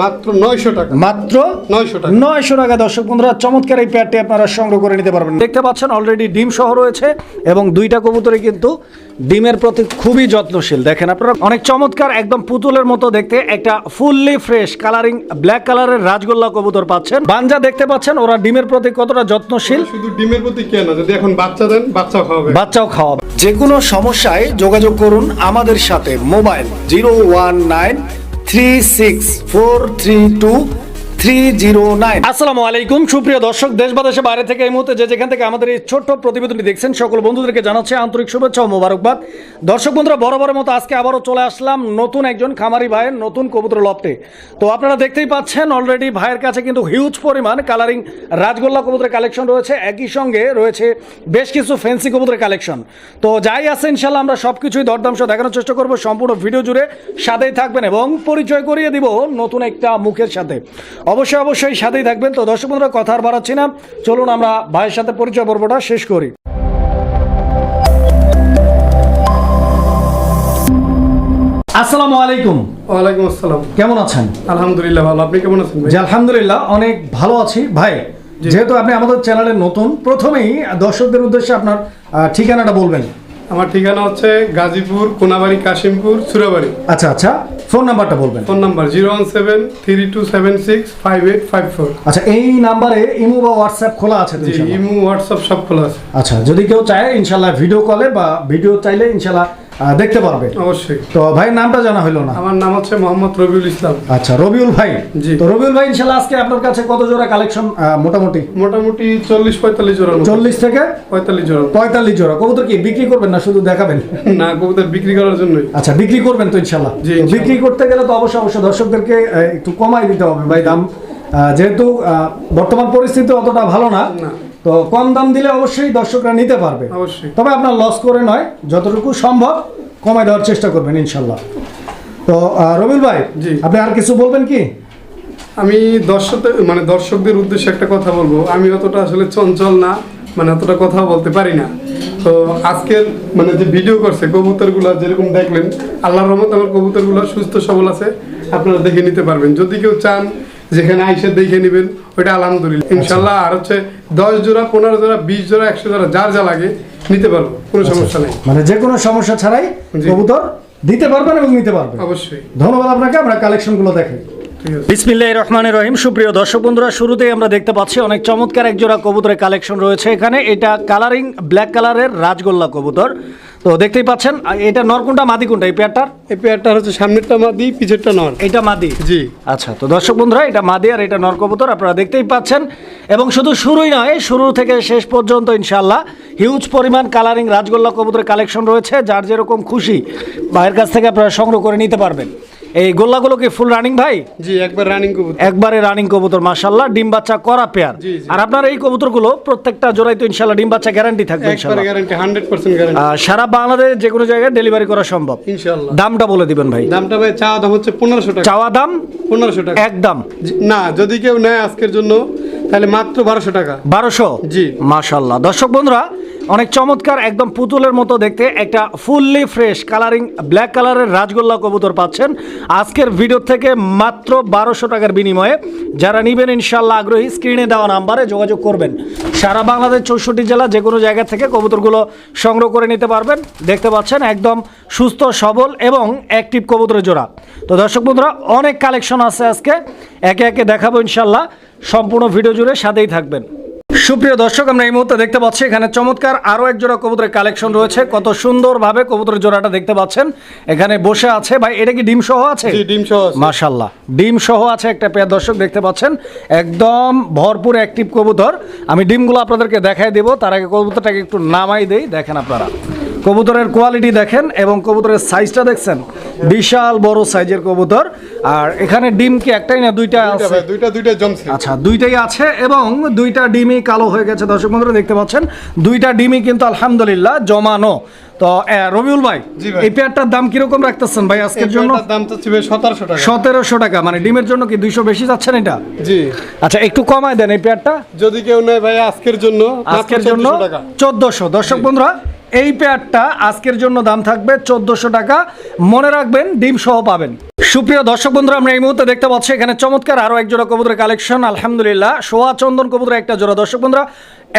মাত্র নয়শো টাকা। মাত্র নয়শো টাকা। নয়শো টাকা দর্শক বন্ধুরা চমৎকার এই পেয়ারটি আপনারা সংগ্রহ করে নিতে পারবেন। দেখতে পাচ্ছেন অলরেডি ডিম সহ রয়েছে এবং দুইটা কবুতরে কিন্তু ডিমের প্রতি খুবই যত্নশীল। দেখেন আপনারা অনেক চমৎকার একদম পুতুলের মতো দেখতে একটা ফুললি ফ্রেশ কালারিং ব্ল্যাক কালারের রাজগোল্লা কবুতর পাচ্ছেন। বাঞ্জা দেখতে পাচ্ছেন ওরা ডিমের প্রতি কতটা যত্নশীল। শুধু ডিমের প্রতি কে না যদি এখন বাচ্চা দেন বাচ্চা খাওয়াবে। বাচ্চাও খাওয়াবে। যে কোনো সমস্যায় যোগাযোগ করুন আমাদের সাথে mobile zero one nine three six four three two three zero nine. আসসালামু আলাইকুম। সুপ্রিয় দর্শক, দেশ বা বাইরে থেকে এই মুহূর্তে যেখান থেকে আমাদের এই ছোট্ট প্রতিবেদনটি দেখছেন, সকল বন্ধুদেরকে জানাচ্ছে আন্তরিক শুভেচ্ছা ও মোবারকবাদ। দর্শক মতো আজকে আবারও চলে আসলাম নতুন একজন খামারি ভাইয়ের নতুন কবুতর লপটে তো আপনারা দেখতেই পাচ্ছেন অলরেডি ভাইয়ের কাছে কিন্তু হিউজ পরিমাণ কালারিং রাজগোল্লা কবুতরের কালেকশন রয়েছে। একই সঙ্গে রয়েছে বেশ কিছু ফ্যান্সি কবুতরের কালেকশন তো যাই আছে, ইনশাল্লাহ আমরা সব কিছুই দরদাম সহ দেখানোর চেষ্টা করব সম্পূর্ণ ভিডিও জুড়ে। সাথেই থাকবেন এবং পরিচয় করিয়ে দিব নতুন একটা মুখের সাথে। অবশ্যই অবশ্যই সাথেই থাকবেন। তো দর্শক বন্ধুরা কথা আর বাড়াচ্ছি না। চলুন আমরা ভাইয়ের সাথে পরিচয় পর্বটা শেষ করি। আসসালামু আলাইকুম। ওয়ালাইকুম আসসালাম। কেমন আছেন? আলহামদুলিল্লাহ ভালো। আপনি কেমন আছেন জি আলহামদুলিল্লাহ অনেক ভালো আছি। ভাই যেহেতু আপনি আমাদের চ্যানেলে নতুন প্রথমেই দর্শকদের উদ্দেশ্যে আপনার ঠিকানাটা বলবেন। আমার ঠিকানা হচ্ছে গাজীপুর কোনাবাড়ি কাশিমপুর সুরাবাড়ি। আচ্ছা আচ্ছা ফোন নাম্বারটা বলবেন। Phone number zero one seven three two seven six five eight five four. আচ্ছা এই নাম্বারে ইমো বা হোয়াটসঅ্যাপ খোলা আছে তো? ইমু হোয়াটসঅ্যাপ সব খোলা আছে। আচ্ছা যদি কেউ চায় ইনশাল্লাহ ভিডিও কলে বা ভিডিও চাইলে ইনশাল্লাহ দেখতে পারবে। অবশ্যই। তো ভাইয়ের নামটা জানা হলো না? আমার নাম হচ্ছে মোহাম্মদ রবিউল ইসলাম। আচ্ছা রবিউল ভাই। জি। তো রবিউল ভাই ইনশাল্লাহ আজকে আপনার কাছে কত জোড়া কালেকশন মোটামুটি? মোটামুটি চল্লিশ পঁয়তাল্লিশ জোড়া চল্লিশ থেকে? পঁয়তাল্লিশ জোড়া পঁয়তাল্লিশ জোড়া। কবুতর কি বিক্রি করবেন না শুধু দেখাবেন? না কবুতর বিক্রি করার জন্য আচ্ছা বিক্রি করবেন তো তো বিক্রি করতে গেলে তো অবশ্যই অবশ্যই দর্শকদেরকে একটু কমাই দিতে হবে ভাই দাম। যেহেতু বর্তমান পরিস্থিতি অতটা ভালো না। তো কম দাম দিলে অবশ্যই দর্শকরা নিতে পারবে। অবশ্যই। তবে আপনার লস করে নয় যতটুকু সম্ভব কমাই দেওয়ার চেষ্টা করবেন ইনশাল্লাহ। তো রবিল ভাই। আপনি আর কিছু বলবেন কি? আমি দর্শক মানে দর্শকদের উদ্দেশ্যে একটা কথা বলব। আমি অতটা আসলে চঞ্চল না মানে অতটা কথা বলতে পারি না। তো আজকের মানে যে ভিডিও করছে কবুতরগুলো যেরকম দেখলেন আল্লাহর রহমত আমার কবুতরগুলো সুস্থ সবল আছে আপনারা দেখে নিতে পারবেন। যদি কেউ চান যেখানে আইসে দেখে নেবেন ওইটা আলহামদুলিল্লাহ। ইনশাল্লাহ আর হচ্ছে দশ জোড়া পনেরো জোড়া বিশ জোড়া একশো জোড়া যার যা লাগে নিতে পারব কোনো সমস্যা নেই। মানে যে কোনো সমস্যা ছাড়াই। কবুতর দিতে পারবেন এবং নিতে পারবেন। অবশ্যই। ধন্যবাদ আপনাকে আমরা কালেকশনগুলো দেখেন বিসমিল্লাহ রহমান রহিম। সুপ্রিয় দর্শক বন্ধুরা শুরুতেই আমরা দেখতে পাচ্ছি অনেক চমৎকার এক জোড়া কবুতরের কালেকশন রয়েছে এখানে। এটা কালারিং ব্ল্যাক কালারের রাজগোল্লা কবুতর। তো দেখতেই পাচ্ছেন এটা নরকুন্ডা মাদি কোনটা এই পেয়ারটার? এই পেয়ারটা হচ্ছে সামনেরটা মাদি পিছেরটা নর। এটা মাদি? জি। আচ্ছা তো দর্শক বন্ধুরা এটা মাদি আর এটা নর কবুতর আপনারা দেখতেই পাচ্ছেন। এবং শুধু শুরুই নয় শুরু থেকে শেষ পর্যন্ত ইনশাল্লাহ হিউজ পরিমাণ কালারিং রাজগোল্লা কবুতরের কালেকশন রয়েছে। যার যেরকম খুশি বাইরের কাছ থেকে আপনারা সংগ্রহ করে নিতে পারবেন। এই গোল্লাগুলো কি ফুল রানিং ভাই? জি একবার রানিং কবুতর। একবারে রানিং কবুতর মাশাল্লাহ ডিম বাচ্চা করা পেয়ার। আর আপনার এই কবুতরগুলো প্রত্যেকটা জোড়াই তো ইনশাল্লাহ ডিম বাচ্চা গ্যারান্টি থাকবে একবারে ইনশাল্লাহ গ্যারান্টি হান্ড্রেড পার্সেন্ট গ্যারান্টি আহ, সারা বাংলাদেশ যে কোনো জায়গায় ডেলিভারি করা সম্ভব। ইনশাল্লাহ দামটা বলে দিবেন ভাই। দামটা ভাই চাওয়া দাম হচ্ছে পনেরোশো টাকা। চাওয়া দাম পনেরোশো টাকা। একদম। না যদি কেউ নেয় আজকের জন্য তাহলে মাত্র বারোশো টাকা। বারোশো? জি। মাশাল্লাহ দর্শক বন্ধুরা অনেক চমৎকার, একদম পুতুলের মতো দেখতে, একটা ফুললি ফ্রেশ কালারিং, ব্ল্যাক কালারের রাজগোল্লা কবুতর পাচ্ছেন। আজকের ভিডিও থেকে মাত্র বারোশো টাকার বিনিময়ে যারা নিবেন ইনশাল্লাহ আগ্রহী, স্ক্রিনে দেওয়া নাম্বারে যোগাযোগ করবেন। সারা বাংলাদেশ চৌষট্টি জেলা যে কোনো জায়গা থেকে কবুতরগুলো সংগ্রহ করে নিতে পারবেন। দেখতে পাচ্ছেন, একদম সুস্থ, সবল এবং অ্যাক্টিভ কবুতরের জোড়া। তো দর্শক বন্ধুরা, অনেক কালেকশন আছে আজকে। একে একে দেখাবো ইনশাল্লাহ সম্পূর্ণ ভিডিও জুড়ে সাথেই থাকবেন। সুপ্রিয় দর্শক আমরা এই মুহূর্তে দেখতে পাচ্ছি এখানে চমৎকার আরও এক জোড়া কবুতরের কালেকশন রয়েছে। কত সুন্দরভাবে কবুতরের জোড়াটা দেখতে পাচ্ছেন। এখানে বসে আছে। ভাই এটা কি ডিম সহ আছে? ডিম সহ মাশাল্লা মাশাল্লাহ ডিম সহ আছে একটা পেয়ার দর্শক দেখতে পাচ্ছেন। একদম ভরপুর অ্যাক্টিভ কবুতর। আমি ডিমগুলো আপনাদেরকে দেখাই দেব। তার আগে কবুতরটাকে একটু নামাই দেই। দেখেন আপনারা। কবুতরের কোয়ালিটি দেখেন এবং কবুতরের সাইজটা দেখছেন বিশাল বড় সাইজের কবুতর। আর এখানে ডিম কি একটাই না দুইটা আছে? দুইটা দুইটা জমছে আচ্ছা দুইটাই আছে এবং দুইটা ডিমই কালো হয়ে গেছে দর্শক বন্ধুরা দেখতে পাচ্ছেন। দুইটা ডিমই কিন্তু আলহামদুলিল্লাহ জমানো। তো রবিউল ভাই এই পেয়ারটার দাম কীরকম রাখতেছেন ভাই আজকের জন্য? দাম ভাই সতেরোশো টাকা। সতেরোশো টাকা মানে ডিমের জন্য কি দুইশো বেশি যাচ্ছেন এটা? জি। আচ্ছা একটু কমায় দেন এই পেয়ারটা। যদি কেউ নেয় ভাই আজকের জন্য আজকের জন্য 1400 টাকা। চোদ্দশো। দর্শক বন্ধুরা এই পেয়ারটা আজকের জন্য দাম থাকবে চোদ্দোশো টাকা। মনে রাখবেন, ডিম সহ পাবেন। সুপ্রিয় দর্শক বন্ধুরা, আমরা এই মুহূর্তে দেখতে পাচ্ছি এখানে চমৎকার আরও এক জোড়া কবুতরের কালেকশন। আলহামদুলিল্লাহ, সোয়া চন্দন কবুতরের একটা জোড়া। দর্শক বন্ধুরা,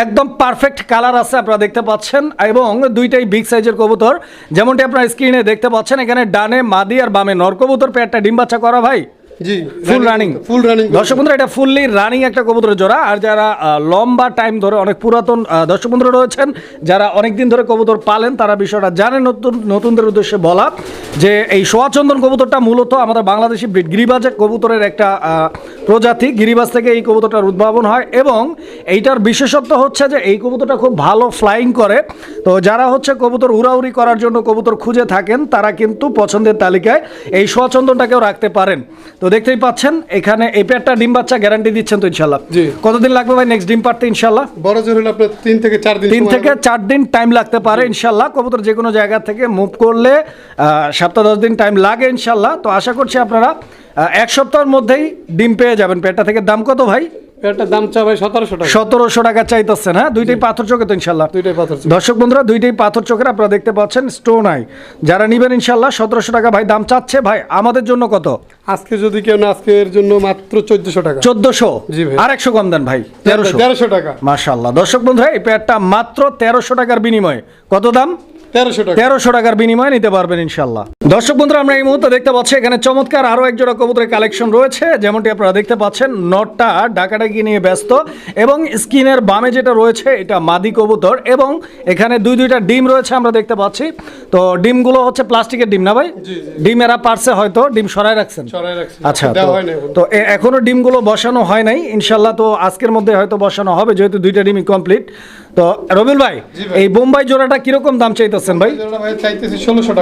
একদম পারফেক্ট কালার আছে আপনারা দেখতে পাচ্ছেন এবং দুইটাই বিগ সাইজের কবুতর। যেমনটি আপনারা স্ক্রিনে দেখতে পাচ্ছেন, এখানে ডানে মাদি আর বামে নর কবুতর। পেয়ারটা ডিম বাচ্চা করা ভাই। জি ফুল রানিং ফুল রানিং দর্শক বন্ধুরা এটা ফুললি রানিং একটা কবুতরের জোড়া। আর যারা লম্বা টাইম ধরে অনেক পুরাতন আহ, দর্শক বন্ধুরা রয়েছেন যারা অনেক দিন ধরে কবুতর পালেন তারা বিষয়টা জানেন নতুন নতুনদের উদ্দেশ্যে বলা যে এই সোয়াচন্দন কবুতরটা মূলত আমাদের বাংলাদেশি ব্রিড গিরিবাজ কবুতরের একটা প্রজাতি। গিরিবাজ থেকে এই কবুতরটার উদ্ভাবন হয় এবং এইটার বিশেষত্ব হচ্ছে যে এই কবুতরটা খুব ভালো ফ্লাইং করে। তো যারা হচ্ছে কবুতর উড়াউড়ি করার জন্য কবুতর খুঁজে থাকেন তারা কিন্তু পছন্দের তালিকায় এই সোয়াচন্দনটাকেও রাখতে পারেন। তো দেখতেই পাচ্ছেন এখানে এই পেয়ারটা ডিম বাচ্চা গ্যারান্টি দিচ্ছেন তো ইনশাল্লাহ জি। কতদিন লাগবে ভাই নেক্সট ডিম পারতে ইনশাল্লাহ বড় জোর হলে আপনার তিন থেকে চার দিন তিন থেকে। চার দিন টাইম লাগতে পারে ইনশাল্লাহ কবুতর যে কোনো জায়গা থেকে মুভ করলে সপ্তাহ দশ দিন টাইম লাগে ইনশাল্লাহ তো আশা করছি আপনারা এক সপ্তাহের মধ্যেই ডিম পেয়ে যাবেন। পেয়ারটা থেকে দাম কত ভাই? এটার দাম চা ভাই সতেরোশো টাকা। সতেরোশো টাকা চাইতেছেন হ্যাঁ? দুইটাই পাথর চোখে তো ইনশাল্লাহ। দুইটাই পাথর দর্শক বন্ধুরা দুইটাই পাথর চোখের আপনারা দেখতে পাচ্ছেন স্টোন আই। যারা নিবেন ইনশাল্লাহ সতেরোশো টাকা ভাই দাম চাচ্ছে ভাই আমাদের জন্য কত? আজকে যদি কেউ না আজকের জন্য মাত্র চোদ্দশো টাকা। চোদ্দশো? জি ভাই। আর একশো কম দেন ভাই তেরোশো। তেরোশো টাকা। মাশাল্লাহ দর্শক বন্ধুরা এই পেয়ারটা মাত্র তেরোশো টাকার বিনিময়ে। কত দাম? তেরোশো টাকা। তেরোশো টাকার বিনিময়ে নিতে পারবেন ইনশাল্লাহ। দর্শক বন্ধুরা আমরা এই মুহূর্তে দেখতে পাচ্ছি এখানে চমৎকার আরও এক জোড়া কবুতরের কালেকশন রয়েছে। যেমনটি আপনারা দেখতে পাচ্ছেন নটটা ডাকাডাকি নিয়ে ব্যস্ত এবং স্কিনের বামে যেটা রয়েছে এটা মাদি কবুতর এবং এখানে দুই দুইটা ডিম রয়েছে আমরা দেখতে পাচ্ছি। তো ডিমগুলো হচ্ছে প্লাস্টিকের ডিম না ভাই। ডিম এরা পারছে হয়তো ডিম সরাই রাখছেন। আচ্ছা তো- হয় না এখন। তো এ- এখনও ডিমগুলো বসানো হয় নাই। ইনশাল্লাহ তো আজকের মধ্যে হয়তো বসানো হবে যেহেতু দুইটা ডিমই কমপ্লিট। তো রবিল ভাই এই বোম্বাই জোড়াটা কীরকম দাম চাইতেছেন ভাই?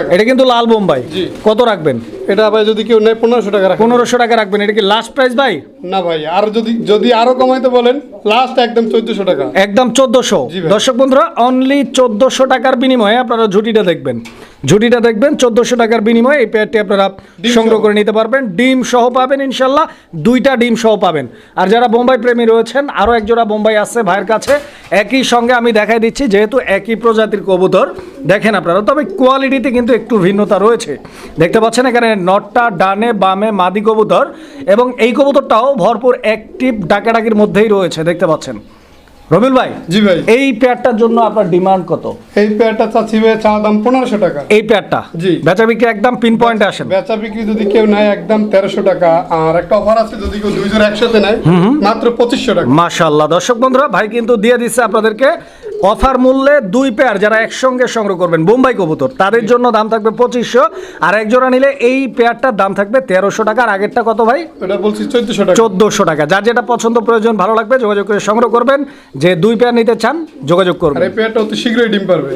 এটা কিন্তু লাল বোম্বাই। জি। কত রাখবেন? এটা ভাই যদি কেউ নেয় পনেরোশো টাকা পনেরোশো টাকা রাখবেন। এটা কি লাস্ট প্রাইস ভাই? না ভাই আর যদি যদি আরও কমাইতে বলেন লাস্ট একদম চোদ্দশো টাকা। একদম চোদ্দশো। ভাই। দর্শক বন্ধুরা অনলি চোদ্দশো টাকার বিনিময়ে আপনারা ঝুটিটা দেখবেন। ঝুটিটা দেখবেন চোদ্দশো টাকার বিনিময়ে এই পেয়ারটি আপনারা সংগ্রহ করে নিতে পারবেন। ডিম সহ পাবেন ইনশাল্লাহ দুইটা ডিম সহ পাবেন। আর যারা বোম্বাই প্রেমী রয়েছেন আরও একজোড়া বোম্বাই আছে ভাইয়ের কাছে। একই সঙ্গে আমি দেখাই দিচ্ছি যেহেতু একই প্রজাতির কবুতর দেখেন আপনারা তবে কোয়ালিটিতে কিন্তু একটু ভিন্নতা রয়েছে। দেখতে পাচ্ছেন এখানে নটটা ডানে বামে মাদি কবুতর এবং এই কবুতরটাও ভরপুর অ্যাক্টিভ ডাকাডাকির মধ্যেই রয়েছে দেখতে পাচ্ছেন। রবিল ভাই জি ভাই। এই প্যাডটার জন্য আপনার ডিমান্ড কত? এই পেয়ারটা চাচ্ছি ভাই চা দাম পনেরোশো টাকা। এই প্যাডটা জি। বেচা বিক্রি একদম পিন পয়েন্টে আসেন। বেচা বিক্রি যদি কেউ নেয় একদম তেরোশো টাকা আর একটা অফার আছে যদি কেউ দুইজন একসাথে নেয় মাত্র পঁচিশশো টাকা। মাশাল্লাহ দর্শক বন্ধুরা ভাই কিন্তু দিয়ে দিচ্ছে আপনাদেরকে অফার মূল্যে দুই পেয়ার যারা একসঙ্গে সংগ্রহ করবেন। বোম্বাই কবুতর তাদের জন্য দাম থাকবে পঁচিশশো। আর এক জোড়া নিলে এই পেয়ারটার দাম থাকবে তেরোশো টাকা। আর আগেরটা কত ভাই? বলছি চোদ্দশো টাকা। চোদ্দোশো টাকা। যার যেটা পছন্দ প্রয়োজন ভালো লাগবে যোগাযোগ করে সংগ্রহ করবেন। যে দুই পেয়ার নিতে চান যোগাযোগ করবেন। এই পেয়ারটা অতি শীঘ্রই ডিম পারবে।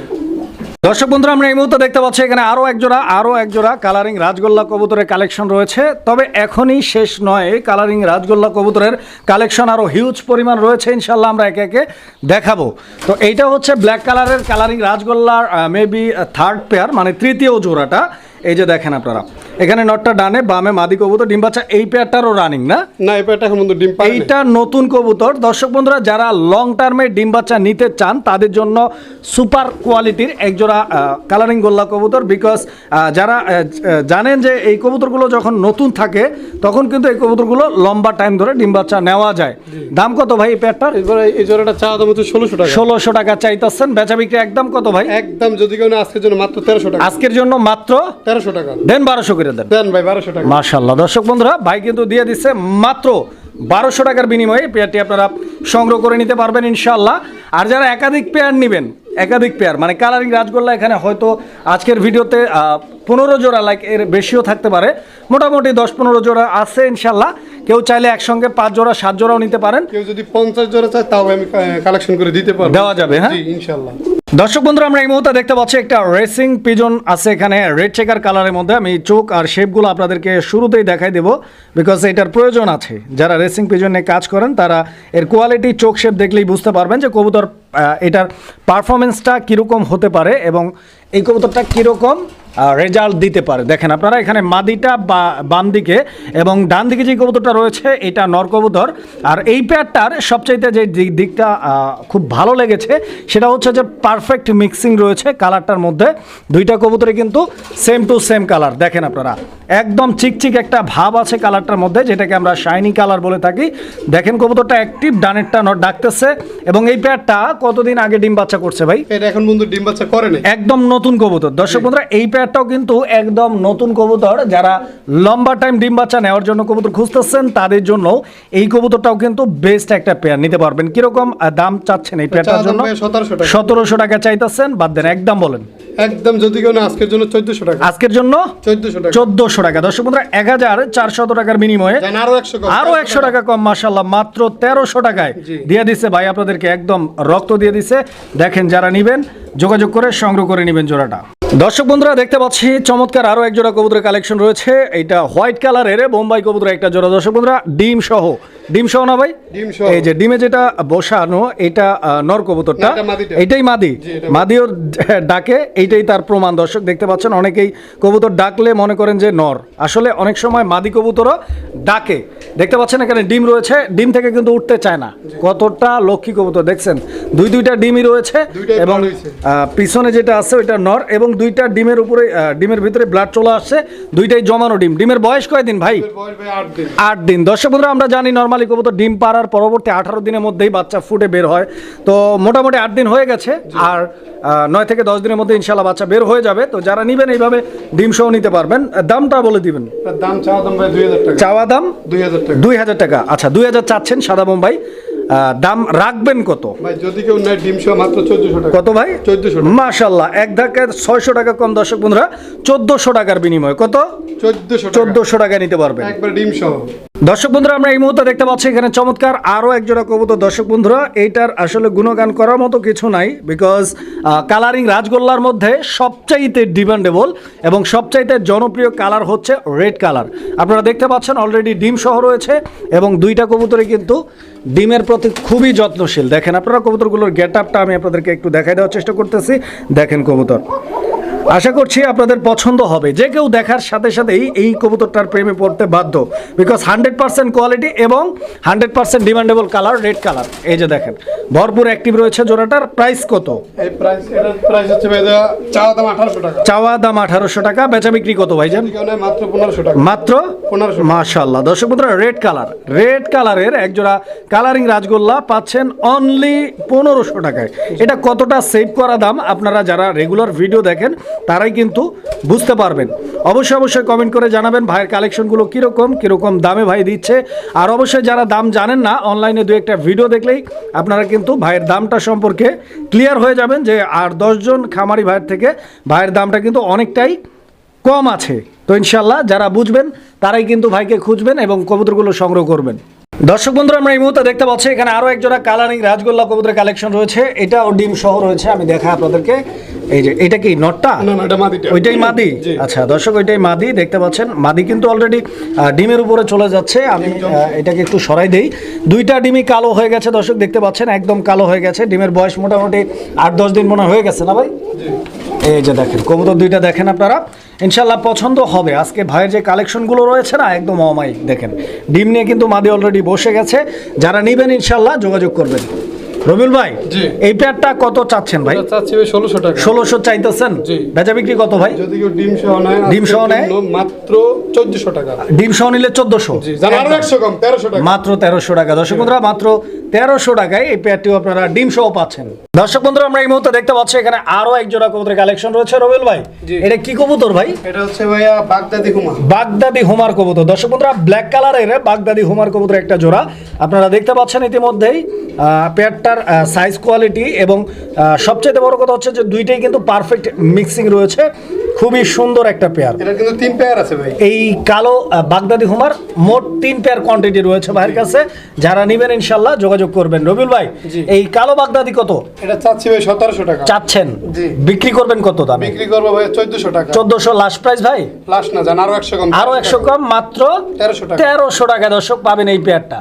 দর্শক বন্ধুরা, আমরা এই মুহূর্তে দেখতে পাচ্ছি এখানে আরও একজোড়া আরও একজোড়া কালারিং রাজগোল্লা কবুতরের কালেকশন রয়েছে। তবে এখনই শেষ নয় কালারিং রাজগোল্লা কবুতরের কালেকশন আরও হিউজ পরিমাণ রয়েছে ইনশাল্লাহ আমরা একে একে দেখাবো। তো এইটা হচ্ছে ব্ল্যাক কালারের কালারিং রাজগোল্লার মেবি থার্ড পেয়ার মানে তৃতীয় জোড়াটা। এই যে দেখেন আপনারা। এখানে নটটা ডানে বামে মাদি কবুতর ডিম বাচ্চা এই পেয়ারটারও রানিং না? না এই পেয়ারটা এখন ডিম এইটা নতুন কবুতর। দর্শক বন্ধুরা যারা লং টার্মে ডিম বাচ্চা নিতে চান তাদের জন্য সুপার কোয়ালিটির একজোড়া কালারিং গোল্লা কবুতর বিকজ যারা জানেন যে এই কবুতরগুলো যখন নতুন থাকে তখন কিন্তু এই কবুতরগুলো লম্বা টাইম ধরে ডিম বাচ্চা নেওয়া যায়। দাম কত ভাই এই পেয়ারটার এই জোড়াটা চা দাম হচ্ছে ষোলোশো টাকা। ষোলোশো টাকা চাইতেছেন। বেচা বিক্রি একদম কত ভাই? একদম যদি কেউ আজকের জন্য মাত্র তেরোশো টাকা। আজকের জন্য মাত্র তেরোশো টাকা। দেন বারোশো করে দেন। দেন ভাই বারোশো টাকা। মার্শাল্লাহ দর্শক বন্ধুরা ভাই কিন্তু দিয়ে দিচ্ছে মাত্র বারোশো টাকার বিনিময়ে পেয়ারটি আপনারা সংগ্রহ করে নিতে পারবেন ইনশাল্লাহ আর যারা একাধিক পেয়ার নেবেন একাধিক পেয়ার মানে কালারিং রাজগোল্লা এখানে হয়তো আজকের ভিডিওতে পনেরো জোড়া লাইক এর বেশিও থাকতে পারে। মোটামুটি দশ পনেরো জোড়া আছে ইনশাল্লাহ কেউ চাইলে একসঙ্গে পাঁচ জোড়া সাত জোড়াও নিতে পারেন। কেউ যদি পঞ্চাশ জোড়া চায় তাও আমি কালেকশন করে দিতে পারব। দেওয়া যাবে, হ্যাঁ? ইনশাল্লাহ দর্শক বন্ধুরা আমরা এই মুহূর্তে দেখতে পাচ্ছি একটা রেসিং পিজন আছে এখানে রেড চেকার কালারের মধ্যে। আমি চোখ আর শেপগুলো আপনাদেরকে শুরুতেই দেখাই দেবো বিকজ এটার প্রয়োজন আছে। যারা রেসিং পিজন নিয়ে কাজ করেন তারা এর কোয়ালিটি চোখ শেপ দেখলেই বুঝতে পারবেন যে কবুতর এটার পারফরমেন্সটা কীরকম হতে পারে এবং এই কবুতরটা কীরকম রেজাল্ট দিতে পারে। দেখেন আপনারা এখানে মাদিটা বা বাম দিকে এবং ডান দিকে যে কবুতরটা রয়েছে এটা নর কবুতর আর এই পেয়ারটার সবচাইতে যে দিকটা খুব ভালো লেগেছে সেটা হচ্ছে যে পারফেক্ট মিক্সিং রয়েছে কালারটার মধ্যে। দুইটা কবুতরে কিন্তু সেম টু সেম কালার দেখেন আপনারা একদম চিকচিক একটা ভাব আছে কালারটার মধ্যে যেটাকে আমরা শাইনি কালার বলে থাকি। দেখেন কবুতরটা অ্যাক্টিভ ডানেরটা নট ডাকতেছে। এবং এই পেয়ারটা কতদিন আগে ডিম বাচ্চা করছে ভাই? এটা এখন বন্ধু ডিম বাচ্চা করে নাই। একদম নতুন কবুতর। দর্শক বন্ধুরা এই পেয়ারটাও কিন্তু একদম নতুন কবুতর। যারা লম্বা টাইম ডিম বাচ্চা নেওয়ার জন্য কবুতর খুঁজতেছেন তাদের জন্য এই কবুতরটাও কিন্তু বেস্ট একটা পেয়ার নিতে পারবেন। কীরকম দাম চাচ্ছেন এই পেয়ারটার জন্য? সতেরোশো টাকা। চাইতেছেন বাদ দেন একদম বলেন। একদম যদি কেউ আজকের জন্য চোদ্দশো টাকা। আজকের জন্য চোদ্দশো টাকা। চোদ্দশো টাকা। দর্শক বন্ধুরা এক হাজার চারশত টাকার বিনিময়ে আরও একশো কম আরও একশো টাকা। কম মাসাল্লাহ মাত্র তেরোশো টাকায় দিয়ে দিচ্ছে ভাই আপনাদেরকে একদম রক্ত দিয়ে দিছে। দেখেন যারা নিবেন যোগাযোগ করে সংগ্রহ করে নিবেন জোড়াটা। দর্শক বন্ধুরা দেখতে পাচ্ছি চমৎকার আরও এক জোড়া কবুতরের কালেকশন রয়েছে। এটা হোয়াইট কালারের বোম্বাই কবুতর একটা জোড়া। দর্শক বন্ধুরা ডিম সহ। ডিম সহ না ভাই? ডিম সহ। এই যে ডিমে যেটা বসানো এটা নর কবুতরটা। না, এটা এইটাই মাদি। মাদিও ডাকে এইটাই তার প্রমাণ। দর্শক দেখতে পাচ্ছেন অনেকেই কবুতর ডাকলে মনে করেন যে নর। আসলে অনেক সময় মাদি কবুতরও ডাকে। দেখতে পাচ্ছেন এখানে ডিম রয়েছে। ডিম থেকে কিন্তু উঠতে চায় না। কতটা লক্ষ্মী কবুতর দেখছেন? দুই দুইটা ডিমই রয়েছে এবং আহ, পিছনে যেটা আছে ওইটা নর এবং দুইটা ডিমের উপরে ডিমের ভিতরে ব্লাড চলে আসছে দুইটাই জমানো ডিম। ডিমের বয়স কয়দিন ভাই? আট দিন। দর্শক বন্ধুরা আমরা জানি নর্মালি কবুতর ডিম পাড়ার পরবর্তী আঠারো দিনের মধ্যেই বাচ্চা ফুটে বের হয়। তো মোটামুটি আট দিন হয়ে গেছে আর নয় থেকে দশ দিনের মধ্যে ইনশাল্লাহ বাচ্চা বের হয়ে যাবে। তো যারা নিবেন এইভাবে ডিম সহ নিতে পারবেন। দামটা বলে দিবেন। দাম চাওয়া দাম দুই হাজার টাকা। চাওয়া দাম দুই হাজার টাকা। দুই হাজার টাকা। আচ্ছা দুই হাজার চাচ্ছেন সাদা বোম্বাই। দাম রাখবেন কত? যদি কেউ নেয় ডিম মাত্র চোদ্দশো টাকা। কত ভাই? 1400 টাকা। মাশাল্লাহ এক ধাক্কায় ছয়শো টাকা কম দর্শক বন্ধুরা চোদ্দশো টাকার বিনিময় কত? চোদ্দশো চোদ্দশো টাকা নিতে পারবেন। একবার ডিম সহ। দর্শক বন্ধুরা, আমরা এই মুহূর্তে দেখতে পাচ্ছি এখানে চমৎকার আরও একজোড়া কবুতর। দর্শক বন্ধুরা এইটার আসলে গুণগান করার মতো কিছু নাই বিকজ কালারিং রাজগোল্লার মধ্যে সবচাইতে ডিমান্ডেবল এবং সবচাইতে জনপ্রিয় কালার হচ্ছে রেড কালার আপনারা দেখতে পাচ্ছেন অলরেডি ডিম সহ রয়েছে এবং দুইটা কবুতরে কিন্তু ডিমের প্রতি খুবই যত্নশীল। দেখেন, আপনারা কবুতরগুলোর গেট আপটা আমি আপনাদেরকে একটু দেখাই দেওয়ার চেষ্টা করতেছি। দেখেন কবুতর। আশা করছি আপনাদের পছন্দ হবে। যে কেউ দেখার সাথে সাথেই এই কবুতরটার প্রেমে পড়তে বাধ্য। বিকজ হান্ড্রেড পার্সেন্ট কোয়ালিটি এবং hundred percent demandable colour red colour এই যে দেখেন ভরপুর অ্যাক্টিভ রয়েছে জোড়াটার। প্রাইস কত? এই প্রাইস এটার প্রাইস হচ্ছে চাওয়া দাম আঠারোশো টাকা। চাওয়া দাম আঠারোশো টাকা বেচা বিক্রি কত ভাইজান মাত্র পনেরোশো টাকা। মাত্র? 1500 মাশাল্লাহ দর্শক বন্ধুরা রেড কালার রেড কালারের একজোড়া কালারিং রাজগোল্লা পাচ্ছেন অনলি পনেরোশো টাকায়। এটা কতটা সেভ করা দাম? আপনারা যারা রেগুলার ভিডিও দেখেন তারাই কিন্তু বুঝতে পারবেন। অবশ্যই অবশ্যই কমেন্ট করে জানাবেন ভাইয়ের কালেকশনগুলো কীরকম কীরকম দামে ভাই দিচ্ছে। আর অবশ্যই যারা দাম জানেন না অনলাইনে দু একটা ভিডিও দেখলেই আপনারা কিন্তু ভাইয়ের দামটা সম্পর্কে ক্লিয়ার হয়ে যাবেন যে আর দশজন খামারি ভাইয়ের থেকে ভাইয়ের দামটা কিন্তু অনেকটাই কম আছে। তো ইনশাল্লাহ যারা বুঝবেন, তারাই কিন্তু ভাইকে খুঁজবেন এবং কবুতরগুলো সংগ্রহ করবেন। দর্শক বন্ধুরা, আমরা এই মুহূর্তে দেখতে পাচ্ছি এখানে আরও একজোড়া কালারিং রাজগোল্লা কবুতরের কালেকশন রয়েছে। এটা ও ডিম সহ রয়েছে, আমি দেখাই আপনাদেরকে। এই যে এটা কি নটটা? ওইটাই মাদি? আচ্ছা দর্শক ওইটাই মাদি দেখতে পাচ্ছেন। মাদি কিন্তু অলরেডি ডিমের উপরে চলে যাচ্ছে। আমি এটাকে একটু সরাই দেই। দুইটা ডিমই কালো হয়ে গেছে দর্শক দেখতে পাচ্ছেন একদম কালো হয়ে গেছে। ডিমের বয়স মোটামুটি আট দশ দিন মনে হয়ে গেছে না ভাই? এই যে দেখেন কবুতর দুইটা দেখেন আপনারা। ইনশাল্লাহ পছন্দ হবে। আজকে ভাইয়ের যে কালেকশনগুলো রয়েছে না একদম অমায়িক। দেখেন ডিম নিয়ে কিন্তু মাদি অলরেডি বসে গেছে। যারা নেবেন ইনশাল্লাহ যোগাযোগ করবেন। রবিউল ভাই এই প্যাডটা কত চাচ্ছেন ভাই? চাচ্ছি ভাই ষোলোশো টাকা। ষোলোশো চাইতেছেন? জি। বেচা বিক্রি কত ভাই? যদি কেউ ডিম সহ নেয় ডিম সহ নেয়? মাত্র চোদ্দশো টাকা। ডিম সহ নিলে চোদ্দশো? জি জান আরও একশো কম তেরোশো টাকা। মাত্র তেরোশো টাকা। দর্শক বন্ধুরা মাত্র তেরোশো টাকায় এই পেয়ারটিও আপনারা ডিম সহ পাচ্ছেন। দর্শক বন্ধুরা আমরা এই মুহূর্তে দেখতে পাচ্ছি এখানে আরও এক জোড়া কবুতরের কালেকশন রয়েছে। রবিউল ভাই এটা কি কবুতর ভাই? এটা হচ্ছে ভাইয়া বাগদাদি হুমা। বাগদাদি হুমার কবুতর। দর্শক বন্ধুরা ব্ল্যাক কালারের বাগদাদি হুমার কবুতর একটা জোড়া। আপনারা দেখতে পাচ্ছেন ইতিমধ্যেই আহ, পেয়ারটার সাইজ কোয়ালিটি এবং সবচেয়ে বড় কথা হচ্ছে যে দুইটাই কিন্তু পারফেক্ট মিক্সিং রয়েছে। খুবই সুন্দর একটা পেয়ার এটা কিন্তু তিন পেয়ার আছে ভাই। এই কালো বাগদাদি হুমার মোট তিন পেয়ার কোয়ান্টিটি রয়েছে ভাইয়ের কাছে। যারা নিবেন ইনশাল্লাহ যোগাযোগ করবেন। রবিউল ভাই এই কালো বাগদাদি কত? এটা চাচ্ছি ভাই সতেরোশো টাকা। চাচ্ছেন? জি। বিক্রি করবেন কত দামে? বিক্রি করব ভাই চোদ্দশো টাকা। চোদ্দশো লাস্ট প্রাইস ভাই? লাস্ট না জান আরও একশো কম। আরও একশো কম মাত্র 1300 টাকা। তেরোশো টাকা। দর্শক পাবেন এই পেয়ারটা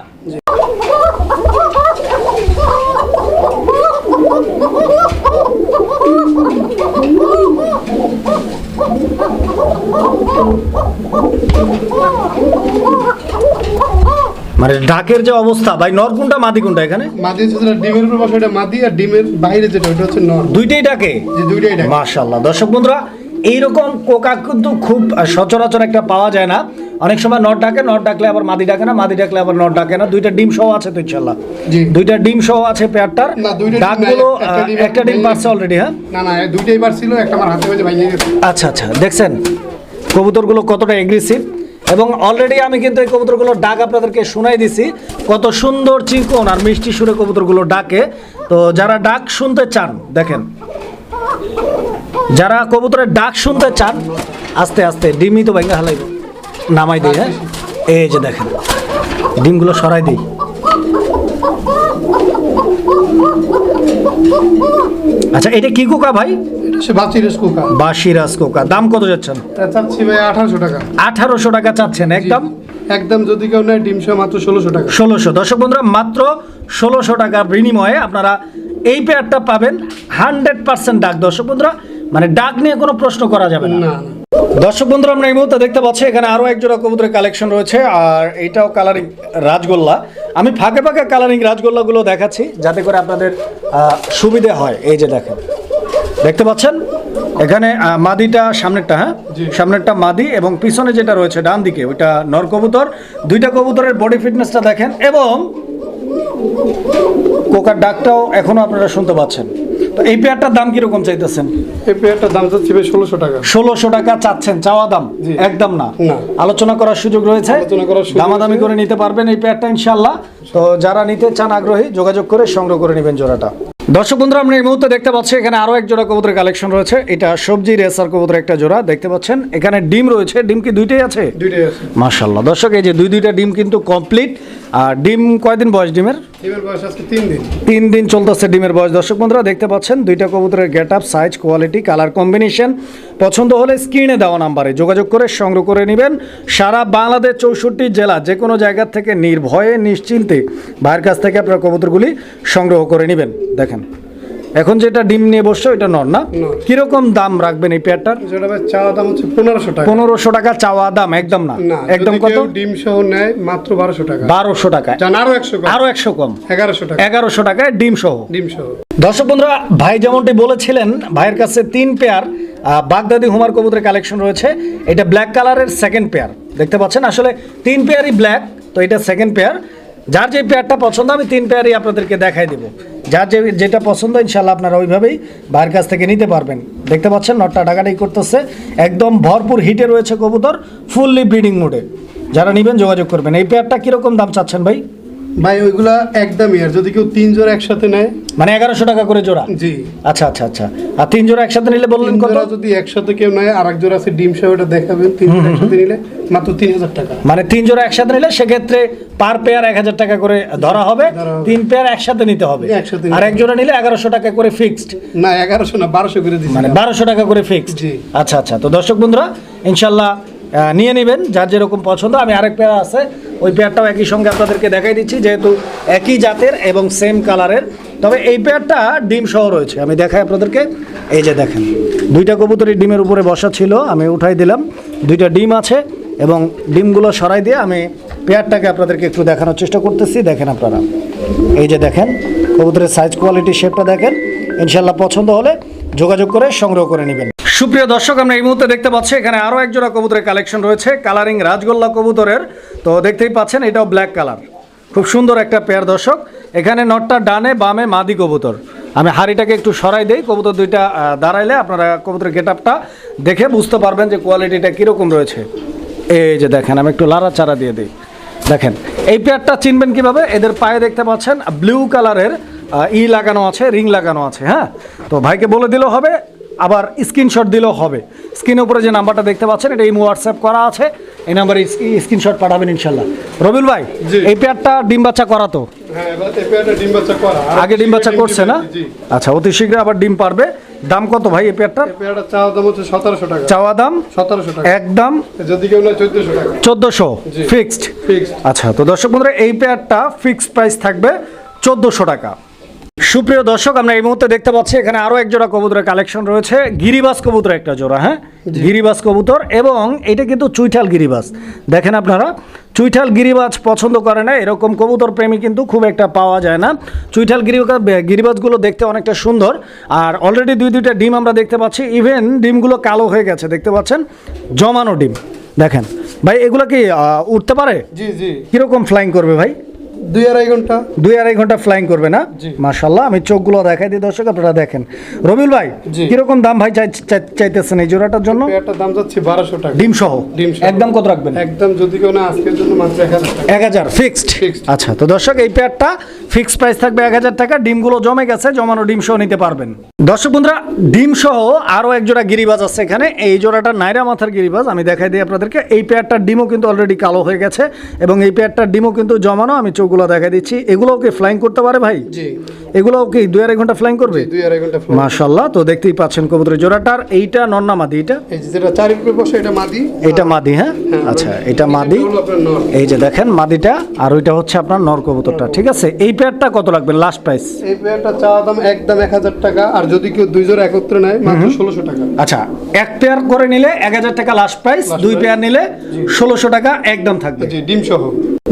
মানে ডাকের যে অবস্থা ভাই নর কোনটা মাদি কোনটা এখানে? মাদি যেটা ডিমের উপর বসে ওটা মাদি আর ডিমের বাইরে যেটা ওটা হচ্ছে নর। দুইটাই ডাকে যে দুইটাই ডাকে। মাশাল্লাহ দর্শক বন্ধুরা এইরকম কোকা কিন্তু খুব সচরাচর একটা পাওয়া যায় না। অনেক সময় নট ডাকে নট ডাকলে আবার মাদি ডাকে না মাদি ডাকলে আবার নট ডাকে না। দুইটা ডিম সহ আছে তো ইনশাল্লাহ জি। দুইটা ডিম সহ আছে পেয়ারটার। ডাকগুলো একটা ডিম- পারছে অলরেডি হ্যাঁ? না না দুইটাই বার ছিল একটা আমার হাতে হয়েছে গেছে। আচ্ছা আচ্ছা দেখছেন? কবুতরগুলো কতটা এগ্রেসিভ এবং অলরেডি আমি কিন্তু এই কবুতরগুলো ডাক আপনাদেরকে শোনাই দিছি। কত সুন্দর চিকন আর মিষ্টি সুরে কবুতরগুলো ডাকে। তো যারা ডাক শুনতে চান, দেখেন। যারা কবুতরের ডাক শুনতে চান, আস্তে আস্তে ডিমই তো ভেঙে হালাই নামাই দিই হ্যাঁ? এই যে দেখেন, ডিমগুলো সরাই দিই। আচ্ছা এটা কি কোকা ভাই? এটা সে বাচ্চির কোকা বাসিরাজ কোকা দাম কত যাচ্ছেন? চাচ্ছি ভাই আঠারোশো টাকা। আঠারোশো টাকা চাচ্ছেন একদম? একদম যদি কেউ নেয় ডিম সহ মাত্র ষোলোশো টাকা। ষোলোশো। দর্শক বন্ধুরা মাত্র ষোলোশো টাকার বিনিময়ে আপনারা এই পেয়ারটা পাবেন হান্ড্রেড পার্সেন্ট ডাক। দর্শক বন্ধুরা মানে ডাক নিয়ে কোনো প্রশ্ন করা যাবে না। দর্শক বন্ধুরা আমরা এই মুহূর্তে দেখতে পাচ্ছি এখানে আরও এক জোড়া কবুতরের কালেকশন রয়েছে আর এটাও কালারিং রাজগোল্লা। আমি ফাঁকে ফাঁকে কালারিং রাজগোল্লাগুলো দেখাচ্ছি যাতে করে আপনাদের আহ, সুবিধে হয়। এই যে দেখেন দেখতে পাচ্ছেন? এখানে মাদিটা সামনেরটা হ্যাঁ? সামনেরটা মাদি এবং পিছনে যেটা রয়েছে ডান দিকে ওইটা নর কবুতর। দুইটা কবুতরের বডি ফিটনেসটা দেখেন এবং কোকার ডাকটাও এখনও আপনারা শুনতে পাচ্ছেন। তো এই পেয়ারটার দাম কীরকম চাইতেছেন? এই পেয়ারটার দাম চাচ্ছি ষোলোশো টাকা। ষোলোশো টাকা চাচ্ছেন চাওয়া দাম? একদম না। আলোচনা করার সুযোগ রয়েছে। দামাদামি করে নিতে পারবেন এই পেয়ারটা ইনশাল্লাহ তো যারা নিতে চান আগ্রহী যোগাযোগ করে সংগ্রহ করে নেবেন জোড়াটা। দর্শক বন্ধুরা আমরা এই মুহূর্তে দেখতে পাচ্ছি এখানে আরও এক জোড়া কবুতরের কালেকশন রয়েছে। এটা সবজি রেসার কবুতরের একটা জোড়া দেখতে পাচ্ছেন? এখানে ডিম রয়েছে। ডিম কি দুইটাই আছে? দুইটাই আছে। মাশাল্লাহ দর্শক এই যে দুই দুইটা ডিম কিন্তু কমপ্লিট আর ডিম কয়দিন বয়স ডিমের? ডিমের বয়স আজকে তিন দিন। তিন দিন চলতেছে ডিমের বয়স। দর্শক বন্ধুরা দেখতে পাচ্ছেন দুইটা কবুতরের get up size quality colour combination পছন্দ হলে স্ক্রিনে দেওয়া নাম্বারে যোগাযোগ করে সংগ্রহ করে নেবেন। সারা বাংলাদেশ চৌষট্টি জেলা যে কোনো জায়গা থেকে নির্ভয়ে নিশ্চিন্তে ভাইয়ের কাছ থেকে আপনার কবুতরগুলি সংগ্রহ করে নেবেন। দেখেন। এখন যেটা ডিম নিয়ে বসছে ওইটা নর না? কীরকম দাম রাখবেন এই পেয়ারটার চাওয়া দাম হচ্ছে পনেরোশো টাকা। পনেরোশো টাকা চাওয়া দাম একদম না? একদম কত? ডিম সহ নেয় মাত্র বারোশো টাকা। বারোশো টাকা। আরও একশো আরও একশো কম। এগারোশো টাকা। এগারোশো টাকায় ডিম সহ। ডিম সহ। দর্শক বন্ধুরা ভাই যেমনটি বলেছিলেন ভাইয়ের কাছে তিন পেয়ার বাগদাদি হুমার কবুতরের কালেকশন রয়েছে। এটা ব্ল্যাক কালারের সেকেন্ড পেয়ার দেখতে পাচ্ছেন আসলে তিন পেয়ারই ব্ল্যাক তো এটা সেকেন্ড পেয়ার যার যে পেয়ারটা পছন্দ, আমি তিন পেয়ারই আপনাদেরকে দেখাই দেবো। যার যে যেটা পছন্দ ইনশাল্লাহ আপনারা ওইভাবেই বাইরের কাছ থেকে নিতে পারবেন। দেখতে পাচ্ছেন, নটটা ডাকাটাই করতেছে। একদম ভরপুর হিটে রয়েছে কবুতর, ফুললি ব্রিডিং মোডে। যারা নেবেন, যোগাযোগ করবেন। এই পেয়ারটা কীরকম দাম চাচ্ছেন ভাই? ভাই, ওইগুলা একদমই, আর যদি কেউ তিন জোর একসাথে নেয় মানে এগারোশো টাকা করে জোড়া? জি। আচ্ছা আচ্ছা আচ্ছা। আর তিন জোড়া একসাথে নিলে বললেন কত? যদি একসাথে কেউ নেয় আর এক জোড়া আছে ডিম সহ ওটা দেখাবেন। তিন জোড়া একসাথে নিলে মাত্র তিন হাজার টাকা। মানে তিন জোড়া একসাথে নিলে সেক্ষেত্রে পার পেয়ার এক হাজার টাকা করে ধরা হবে। তিন পেয়ার একসাথে নিতে হবে। আর এক জোড়া নিলে এগারোশো টাকা করে ফিক্সড না এগারোশো না বারোশো করে দিচ্ছি মানে বারোশো টাকা করে ফিক্সড জি। আচ্ছা আচ্ছা। তো দর্শক বন্ধুরা ইনশাল্লাহ নিয়ে নেবেন যার যেরকম পছন্দ। আমি আরেক পেয়ার আছে। ওই পেয়ারটাও একই সঙ্গে আপনাদেরকে দেখাই দিচ্ছি যেহেতু একই জাতের এবং সেম কালারের তবে এই পেয়ারটা ডিম সহ রয়েছে। আমি দেখাই আপনাদেরকে। এই যে দেখেন, দুইটা কবুতরের ডিমের উপরে বসা ছিল, আমি উঠাই দিলাম। দুইটা ডিম আছে এবং ডিমগুলো সরাই দিয়ে আমি পেয়ারটাকে আপনাদেরকে একটু দেখানোর চেষ্টা করতেছি। দেখেন আপনারা। এই যে দেখেন, কবুতরের সাইজ কোয়ালিটি শেপটা দেখেন। ইনশাল্লাহ পছন্দ হলে যোগাযোগ করে সংগ্রহ করে নেবেন। সুপ্রিয় দর্শক, আমরা এই মুহূর্তে দেখতে পাচ্ছি, এখানে আরও একজোড়া কবুতরের কালেকশন রয়েছে। কালারিং রাজগোল্লা কবুতরের। তো দেখতেই পাচ্ছেন, এটাও ব্ল্যাক কালার খুব সুন্দর একটা পেয়ার দর্শক। এখানে নটটা ডানে, বামে, মাদি কবুতর। আমি হাড়িটাকে একটু সরাই দেই, কবুতর দুইটা দাঁড়াইলে আপনারা কবুতরের গেট আপটা দেখে বুঝতে পারবেন যে কোয়ালিটিটা কীরকম রয়েছে। এই যে দেখেন, আমি একটু লাড়া চারা দিয়ে দিই। দেখেন, এই পেয়ারটা চিনবেন কীভাবে? এদের পায়ে দেখতে পাচ্ছেন, ব্লু কালারের ই লাগানো আছে, রিং লাগানো আছে হ্যাঁ? তো ভাইকে বলে দিলেও হবে, আবার স্ক্রিনশট দিলেও হবে। স্ক্রিনের উপরে যে নাম্বারটা দেখতে পাচ্ছেন, এটা এই হোয়াটসঅ্যাপ করা আছে। এই নাম্বারে স্ক্রিনশট পাঠাবেন ইনশাল্লাহ। রবিউল ভাই। এই পেয়ারটা ডিম বাচ্চা করা তো? হ্যাঁ আগে ডিম বাচ্চা করছে না? আচ্ছা অতি শীঘ্র আবার ডিম পারবে। দাম কত ভাই এই পেয়ারটা চাওয়া দাম হচ্ছে সতেরোশো টাকা। চাওয়া দাম? সতেরোশো টাকা। একদম যদি কেউ নেয় চোদ্দশো টাকা। চোদ্দোশো? ফিক্সড আচ্ছা তো দর্শক বন্ধুরা এই পেয়ারটা ফিক্সড প্রাইস থাকবে চোদ্দোশো টাকা। সুপ্রিয় দর্শক আমরা এই মুহূর্তে দেখতে পাচ্ছি এখানে আরও এক জোড়া কবুতরের কালেকশন রয়েছে। গিরিবাস কবুতর একটা জোড়া হ্যাঁ? গিরিবাস কবুতর এবং এটা কিন্তু চুইঠাল গিরিবাস। দেখেন আপনারা চুইঠাল গিরিবাজ পছন্দ করে না এরকম কবুতর প্রেমী কিন্তু খুব একটা পাওয়া যায় না। চুইঠাল গিরিবাজ গিরিবাজগুলো দেখতে অনেকটা সুন্দর। আর অলরেডি দুই দুইটা ডিম আমরা দেখতে পাচ্ছি ইভেন ডিমগুলো কালো হয়ে গেছে দেখতে পাচ্ছেন? জমানো ডিম দেখেন। ভাই এগুলো কি উঠতে পারে? জি জি। কীরকম ফ্লাইং করবে ভাই? দুই আড়াই ঘণ্টা। দুই আড়াই ঘণ্টা ফ্লাইং করবে না। মাশাল্লাহ আমি চোখগুলো দেখাই দিই দর্শক আপনারা দেখেন। রবিউল ভাই কীরকম দাম ভাই চাই- চাই- চাইতেছেন এই জোড়াটার জন্য? একটা দাম যাচ্ছে বারোশো টাকা। ডিম সহ ডিম একদম কত রাখবেন? একদম যদি কেউ না আজকের জন্য মাত্র এক হাজার এক হাজার ফিক্সড আচ্ছা তো দর্শক এই পেয়ারটা ফিক্সড প্রাইস থাকবে এক হাজার টাকা ডিমগুলো জমে গেছে জমানো ডিম সহ নিতে পারবেন। দর্শক বন্ধুরা ডিম সহ আরও এক জোড়া গিরিবাজ আছে এখানে। এই জোড়াটা নাইরা মাথার গিরিবাজ আমি দেখাই দিই আপনাদেরকে। এই পেয়ারটার ডিমও কিন্তু অলরেডি কালো হয়ে গেছে এবং এই পেয়ারটার ডিমও কিন্তু জমানো আমি চোখগুলো দেখাই দিচ্ছি। এগুলোও কি ফ্লাইং করতে পারে ভাই? এগুলোও কি দুই আড়াই ঘণ্টা ফ্লাইং করবে। মাশাল্লাহ তো দেখতেই পাচ্ছেন কবুতরের জোড়াটার। এইটা নন্না মাদি এটা? এটা মাদি। মাদি হ্যাঁ? আচ্ছা এটা মাদি। এই যে দেখেন মাদিটা আর ওইটা হচ্ছে আপনার নর কবুতরটা ঠিক আছে? এই পেয়ারটা কত লাগবে লাস্ট প্রাইস এই পেয়ারটা চাওয়া দাম একদম এক হাজার টাকা আর যদি কেউ দুই জোড়া একত্রে নেয় মাত্র ষোলোশো টাকা। আচ্ছা এক পেয়ার করে নিলে এক হাজার টাকা লাস্ট প্রাইস দুই পেয়ার নিলে ষোলোশো টাকা একদম থাকবে। জি ডিম সহ।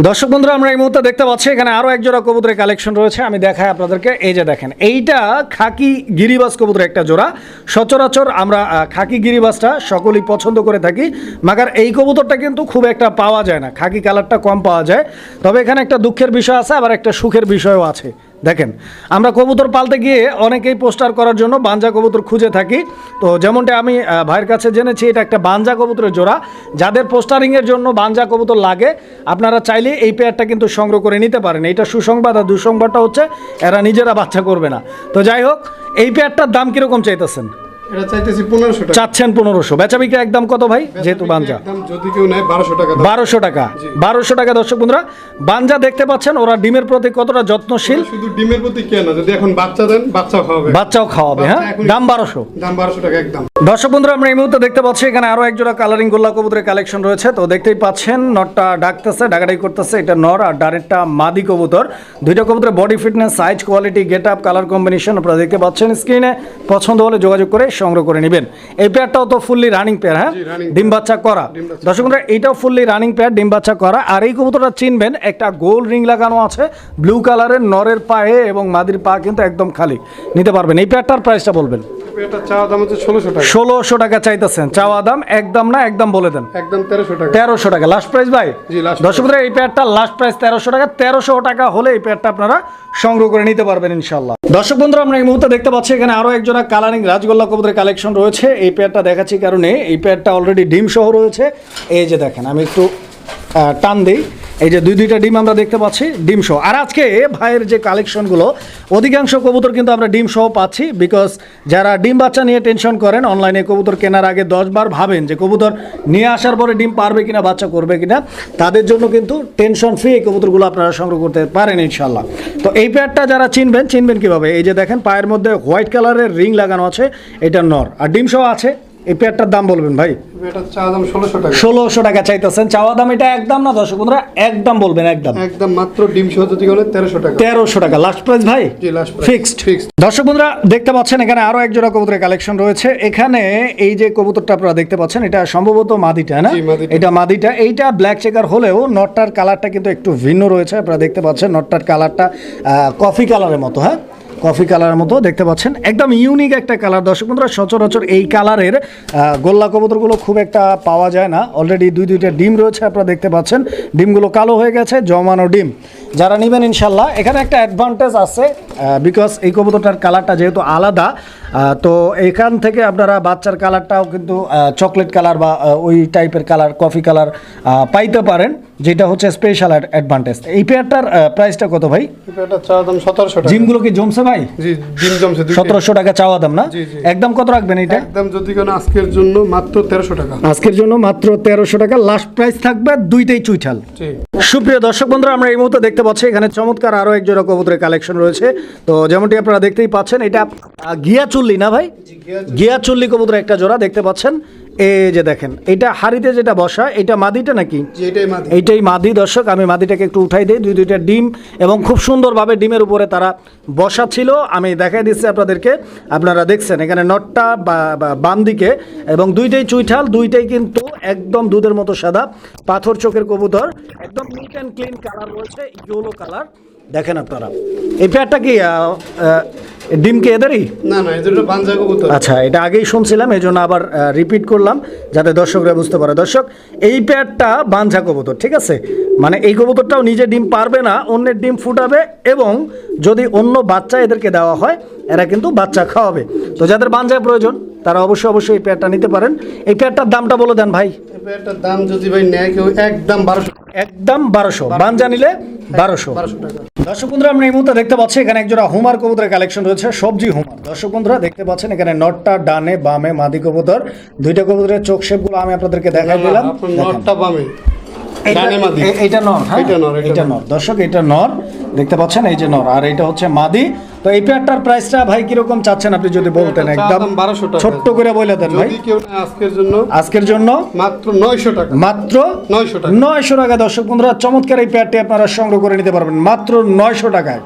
দর্শক বন্ধুরা, আমরা এই মুহূর্তে দেখতে পাচ্ছি, এখানে আরও একজোড়া কবুতরের কালেকশন রয়েছে। আমি দেখাই আপনাদেরকে, এই যে দেখেন, এইটা খাকি গিরিবাস কবুতরের একটা জোড়া। সচরাচর আমরা খাকি গিরিবাসটা সকলেই পছন্দ করে থাকি, মাগার এই কবুতরটা কিন্তু খুব একটা পাওয়া যায় না। খাকি কালারটা কম পাওয়া যায়। তবে এখানে একটা দুঃখের বিষয় আছে, আবার একটা সুখের বিষয়ও আছে। দেখেন, আমরা কবুতর পালতে গিয়ে অনেকেই পোস্টার করার জন্য বাঞ্জা কবুতর খুঁজে থাকি। তো যেমনটা আমি ভাইয়ের কাছে জেনেছি, এটা একটা বাঞ্জা কবুতরের জোড়া। যাদের পোস্টারিংয়ের জন্য বাঞ্জা কবুতর লাগে, আপনারা চাইলে এই পেয়ারটা কিন্তু সংগ্রহ করে নিতে পারেন। এটা সুসংবাদ, আর দুঃসংবাদটা হচ্ছে, এরা নিজেরা বাচ্চা করবে না। তো যাই হোক, এই পেয়ারটার দাম কীরকম চাইতেছেন? এটা চাইতেছি পনেরোশো টাকা। চাচ্ছেন পনেরোশো। বেচা বিক্রি একদম কত ভাই? যেহেতু বাঞ্জা। একদম যদি কেউ নেয় বারোশো টাকা দাম। বারোশো টাকা। বারোশো টাকা দর্শক বন্ধুরা বাঞ্জা দেখতে পাচ্ছেন ওরা ডিমের প্রতি কতটা যত্নশীল। শুধু ডিমের প্রতি কে যদি এখন বাচ্চা দেন বাচ্চা খাওয়াবে। বাচ্চাও খাওয়াবে হ্যাঁ? দাম বারোশো। দাম বারোশো টাকা একদম। দর্শক বন্ধুরা আমরা এই মুহূর্তে দেখতে পাচ্ছি এখানে আরও এক জোড়া কালারিং গোল্লা কবুতরের কালেকশন রয়েছে। তো দেখতেই পাচ্ছেন নরটা ডাকতেছে ডাকাডাকি করতেছে। এটা নর আর ডানেরটা মাদি কবুতর। দুইটা কবুতরের body fitness size quality get up colour combination আপনারা দেখতে পাচ্ছেন স্ক্রিনে পছন্দ হলে যোগাযোগ করে সংগ্রহ করে নেবেন। এই পেয়ারটাও তো ফুললি রানিং পেয়ার হ্যাঁ? ডিম বাচ্চা করা। দর্শক বন্ধুরা এইটাও ফুললি রানিং পেয়ার ডিম বাচ্চা করা। আর এই কবুতরটা চিনবেন একটা গোল রিং লাগানো আছে ব্লু কালারের নরের পায়ে এবং মাদির পা কিন্তু একদম খালি। নিতে পারবেন। এই পেয়ারটার প্রাইসটা বলবেন। এটা চাওয়া দাম হচ্ছে ষোলোশো টাকা। চাইতেছেন। চাওয়া দাম একদম না একদম বলে দেন। একদম তেরোশো টাকা। তেরোশো টাকা। লাস্ট প্রাইস ভাই? দর্শক এই পেয়ারটা লাস্ট প্রাইস তেরোশো টাকা। তেরোশো টাকা হলে এই পেয়ারটা আপনারা সংগ্রহ করে নিতে পারবেন ইনশাল্লাহ দর্শক বন্ধুরা আমরা এই মুহূর্তে দেখতে পাচ্ছি এখানে আরও একজোড়া কালারিং রাজগোল্লা কবুতরের কালেকশন রয়েছে। এই পেয়ারটা দেখাচ্ছি কারণে। এই পেয়ারটা অলরেডি ডিম সহ রয়েছে। এই যে দেখেন, আমি একটু টান দিই। এই যে দুই দুইটা ডিম আমরা দেখতে পাচ্ছি, ডিম সহ। আর আজকে ভাইয়ের যে কালেকশনগুলো, অধিকাংশ কবুতর কিন্তু আমরা ডিম সহ পাচ্ছি বিকজ যারা ডিম বাচ্চা নিয়ে টেনশন করেন অনলাইনে কবুতর কেনার আগে দশবার ভাবেন যে কবুতর নিয়ে আসার পরে ডিম পারবে কিনা, বাচ্চা করবে কিনা, তাদের জন্য কিন্তু টেনশন ফ্রি এই কবুতরগুলো আপনারা সংগ্রহ করতে পারেন ইনশাল্লাহ তো এই পেয়ারটা যারা চিনবেন চিনবেন কীভাবে? এই যে দেখেন, পায়ের মধ্যে হোয়াইট কালারের রিং লাগানো আছে, এটা নর। আর ডিম সহ আছে এই পেয়ারটার দাম বলবেন ভাই? এটা চাওয়া দাম ষোলোশো টাকা। চাইতেছেন। চাওয়া দাম এটা একদম না দর্শক বন্ধুরা একদম বলবেন একদম। একদম মাত্র ডিম সহ যদি তেরোশো টাকা। তেরোশো টাকা। লাস্ট প্রাইস ভাই? price। ফিক্সড দর্শক বন্ধুরা দেখতে পাচ্ছেন এখানে আরও এক জোড়া কবুতরের কালেকশন রয়েছে। এখানে এই যে কবুতরটা আপনারা দেখতে পাচ্ছেন এটা সম্ভবত মাদিটা না? এটা মাদিটা। এইটা ব্ল্যাক চেকার হলেও নটটার কালারটা কিন্তু একটু ভিন্ন রয়েছে। আপনারা দেখতে পাচ্ছেন নটটার কালারটা কফি কালারের মতো হ্যাঁ? কফি কালারের মতো দেখতে পাচ্ছেন। একদম ইউনিক একটা কালার। দর্শক বন্ধুরা, সচরাচর এই কালারের গোল্লা কবুতরগুলো খুব একটা পাওয়া যায় না। অলরেডি দুই, দুইটা ডিম রয়েছে, আপনারা দেখতে পাচ্ছেন। ডিমগুলো কালো হয়ে গেছে, জমানো ডিম। যারা নেবেন ইনশাল্লাহ এখানে একটা অ্যাডভান্টেজ আছে বিকজ এই কবুতরটার কালারটা যেহেতু আলাদা তো এখান থেকে আপনারা বাচ্চার কালারটাও কিন্তু চকলেট কালার বা ওই টাইপের কালার কফি কালার পাইতে পারেন যেটা হচ্ছে স্পেশাল অ্যাডভান্টেজ এই পেয়ারটার প্রাইসটা কত ভাই? জিমগুলো কি জমছে ভাই? সতেরোশো টাকা চাওয়া দাম না। একদম কত রাখবেন এটা একদম যদি কেউ আজকের জন্য মাত্র তেরোশো টাকা। আজকের জন্য মাত্র তেরোশো টাকা লাস্ট প্রাইস থাকবে দুইটাই চুইঠাল। সুপ্রিয় দর্শক বন্ধুরা আমরা এই মুহূর্তে দেখতে পাচ্ছি এখানে চমৎকার আরও এক জোড়া কবুতরের কালেকশন রয়েছে। তো যেমনটি আপনারা দেখতেই পাচ্ছেন এটা গিয়া চুল্লি না ভাই? গিয়া চুল্লি কবুতর একটা জোড়া দেখতে পাচ্ছেন। এই যে দেখেন এটা হাড়িতে যেটা বসা এটা মাদিটা নাকি? এইটাই মাদি দর্শক আমি মাদিটাকে একটু উঠাই দিই। দুই দুইটা ডিম এবং খুব সুন্দরভাবে ডিমের উপরে তারা বসা ছিল। আমি দেখাই দিচ্ছি আপনাদেরকে। আপনারা দেখছেন এখানে নটটা বাম দিকে এবং দুইটাই চুইঠাল দুইটাই কিন্তু একদম দুধের মতো সাদা। পাথর চোখের কবুতর একদম নিট অ্যান্ড ক্লিন কালার রয়েছে ইয়েলো কালার দেখেন আপনারা। এই পেয়ারটা কি আহ, আহ, ডিম কি এদেরই? না না এই দুটো বাঞ্জা কবুতর। আচ্ছা এটা আগেই শুনছিলাম এই জন্য আবার রিপিট করলাম যাতে দর্শকরা বুঝতে পারে। দর্শক এই প্যাডটা বাঞ্ঝা কবুতর ঠিক আছে? মানে এই কবুতরটাও নিজে ডিম পারবে না অন্যের ডিম ফুটাবে এবং যদি অন্য বাচ্চা এদেরকে দেওয়া হয় এরা কিন্তু বাচ্চা খাওয়াবে। তো যাদের বাঞ্ঝা প্রয়োজন তারা অবশ্যই অবশ্যই এই প্যাডটা নিতে পারেন। এই প্যাডটার দামটা বলে দেন ভাই। এই পেয়ারটার দাম যদি ভাই নেয় কেউ একদম বারোশো। একদম বারোশো। বাঞ্জা নিলে বারোশো। দর্শক বন্ধুরা আমরা এই মুহূর্তে দেখতে পাচ্ছি এখানে একজোড়া হুমার কবুতরের কালেকশন রয়েছে সবজি হুমার। দর্শক বন্ধুরা দেখতে পাচ্ছেন এখানে নটটা ডানে বামে মাদি কবুতর। দুইটা কবুতরের চোখ শেপগুলো আমি আপনাদেরকে দেখাই দিলাম। নটটা বামে। নর হ্যাঁ? এইটা এটা নর। দর্শক এটা নর। দেখতে পাচ্ছেন এই যে নর। আর এটা হচ্ছে মাদি। তো এই পেয়ারটার প্রাইসটা ভাই কীরকম চাচ্ছেন আপনি যদি বলতেন একদম 1200 টাকা। ছোট্ট করে বলে দেন ভাই কেউ আজকের জন্য আজকের জন্য মাত্র নয়শো টাকা মাত্র 900 টাকা। নয়শো টাকা দর্শক বন্ধুরা চমৎকার এই পেয়ারটি আপনারা সংগ্রহ করে নিতে পারবেন মাত্র নয়শো টাকায়